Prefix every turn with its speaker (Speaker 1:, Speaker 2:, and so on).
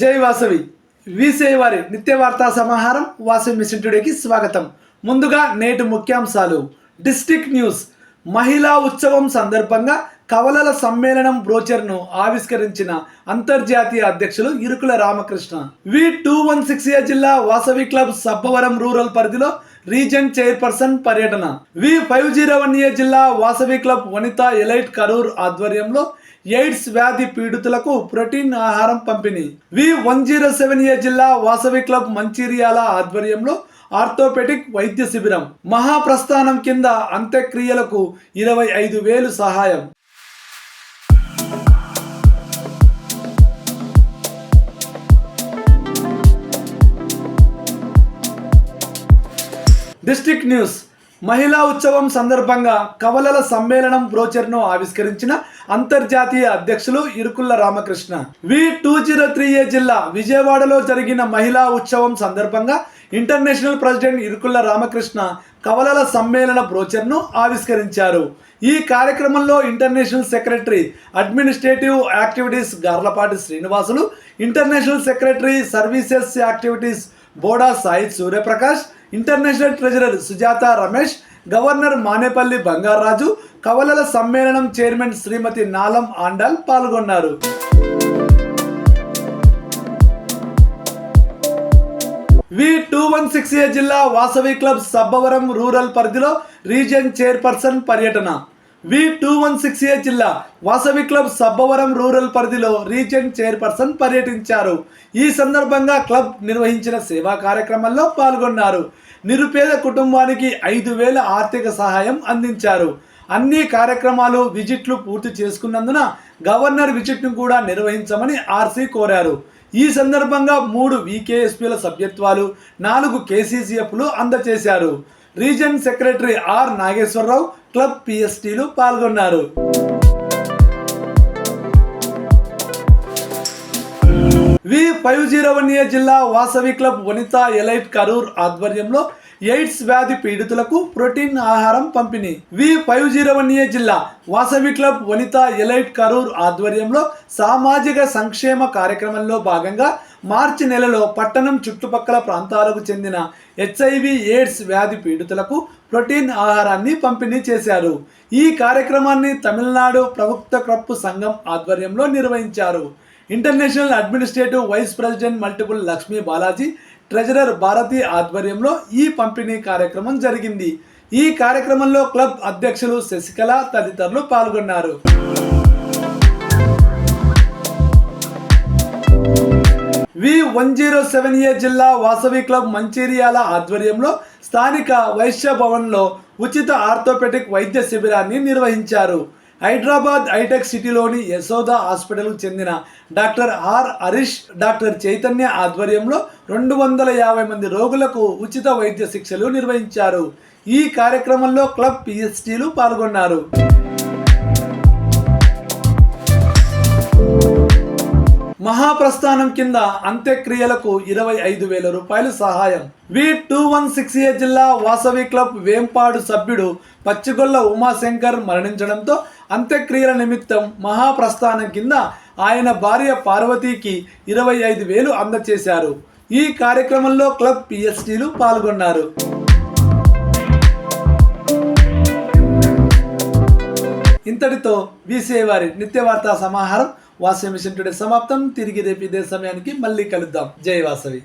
Speaker 1: జై వాసవి. వీసే వారి నిత్య వార్తా సమాహారం వాసవి మిషన్ టుడేకి స్వాగతం. ముందుగా నేటి ముఖ్యాంశాలు. District news. మహిళా ఉత్సవం సందర్భంగా కవలల సమ్మేళనం బ్రోచర్ను ఆవిష్కరించిన అంతర్జాతీయ అధ్యక్షులు Irukula Ramakrishna. V two one six A జిల్లా వాసవి క్లబ్ సబ్బవరం రూరల్ పరిధిలో రీజన్ చైర్పర్సన్ పర్యటన. V five zero one A జిల్లా వాసవి క్లబ్ వనిత ఎలైట్ కరూర్ ఆధ్వర్యంలో ఎయిడ్స్ వ్యాధి పీడితులకు ప్రోటీన్ ఆహారం పంపిణీ. V one zero seven A జిల్లా వాసవి క్లబ్ మంచిర్యాల ఆధ్వర్యంలో ఆర్థోపెటిక్ వైద్య శిబిరం. మహాప్రస్థానం కింద అంత్యక్రియలకు ఇరవై ఐదు వేలు సహాయం. District news. మహిళా ఉత్సవం సందర్భంగా కవలల సమ్మేళనం బ్రోచర్ను ఆవిష్కరించిన అంతర్జాతీయ అధ్యక్షులు Irukulla Ramakrishna. V two zero three A జిల్లా విజయవాడలో జరిగిన మహిళా ఉత్సవం సందర్భంగా ఇంటర్నేషనల్ ప్రెసిడెంట్ ఇరుకుల్ల రామకృష్ణ కవలల సమ్మేళన బ్రోచర్ను ఆవిష్కరించారు. ఈ కార్యక్రమంలో international secretary administrative activities Garlapati Srinivasulu international secretary services activities Boda Sai Suryaprakash international treasurer Sujatha Ramesh governor Manepalli Bangaraju కవలల సమ్మేళనం చైర్మన్ శ్రీమతి నాలం ఆండాల్ పాల్గొన్నారు. V two one six A జిల్లా వాసవి క్లబ్ సబ్బవరం రూరల్ పరిధిలో రీజియన్ చైర్పర్సన్ పర్యటన. V two one six A జిల్లా Vasavi club Sabbavaram rural పరిధిలో Regent chairperson పర్యటించారు. ఈ సందర్భంగా క్లబ్ నిర్వహించిన సేవా కార్యక్రమంలో పాల్గొన్నారు. నిరుపేద కుటుంబానికి ఐదు వేల ఆర్థిక సహాయం అందించారు. అన్ని కార్యక్రమాలు విజిట్లు పూర్తి చేసుకున్నందున గవర్నర్ విజిట్ను కూడా నిర్వహించమని ఆర్సీ కోరారు. ఈ సందర్భంగా మూడు వికేఎస్పీల సభ్యత్వాలు నాలుగు కేసీసీఎఫ్లు అందజేశారు. Region secretary R Nageswararao club పిఎస్టీలు పాల్గొన్నారు. V five zero one A జిల్లా వాసవి క్లబ్ వనిత ఎలైట్ కరూర్ ఆధ్వర్యంలో ఎయిడ్స్ వ్యాధి పీడితులకు ప్రోటీన్ ఆహారం పంపిణీ. V five zero one A జిల్లా వాసవి క్లబ్ వనిత ఎలైట్ కరూర్ ఆధ్వర్యంలో సామాజిక సంక్షేమ కార్యక్రమంలో భాగంగా మార్చి నెలలో పట్టణం చుట్టుపక్కల ప్రాంతాలకు చెందిన హెచ్ఐవి ఎయిడ్స్ వ్యాధి పీడితులకు ప్రోటీన్ ఆహారాన్ని పంపిణీ చేశారు. ఈ కార్యక్రమాన్ని తమిళనాడు ప్రభుత్వ క్రప్పు సంఘం ఆధ్వర్యంలో నిర్వహించారు. International administrative vice president multiple Lakshmi Balaji treasurer Bharathi ఆధ్వర్యంలో ఈ పంపిణీ కార్యక్రమం జరిగింది. ఈ కార్యక్రమంలో క్లబ్ అధ్యక్షులు శశికళ తదితరులు పాల్గొన్నారు. V one zero seven A జిల్లా వాసవి క్లబ్ మంచిర్యాల ఆధ్వర్యంలో స్థానిక వైశ్య భవన్లో ఉచిత ఆర్థోపెటిక్ వైద్య శిబిరాన్ని నిర్వహించారు. హైదరాబాద్ హైటెక్ సిటీలోని యశోద హాస్పిటల్కు చెందిన doctor R Harish doctor Chaitanya ఆధ్వర్యంలో రెండు వందల యాభై మంది రోగులకు ఉచిత వైద్య శిక్షలు నిర్వహించారు. ఈ కార్యక్రమంలో క్లబ్ పిఎస్టీలు పాల్గొన్నారు. మహాప్రస్థానం కింద అంత్యక్రియలకు ఇరవై ఐదు వేల రూపాయలు సహాయం. V two one six A జిల్లా వాసవి క్లబ్ వేంపాడు సభ్యుడు పచ్చిగొల్ల ఉమాశంకర్ మరణించడంతో అంత్యక్రియల నిమిత్తం మహాప్రస్థానం కింద ఆయన భార్య పార్వతీకి ఇరవై ఐదు వేలు అందచేశారు. ఈ కార్యక్రమంలో క్లబ్ పిఎస్టీలు పాల్గొన్నారు. ఇంతటితో వీసేవారి వారి సమాహారం వాసవి మిషన్ టుడే సమాప్తం. తిరిగి రేపు ఇదే సమయానికి మళ్ళీ కలుద్దాం. జై వాసవి.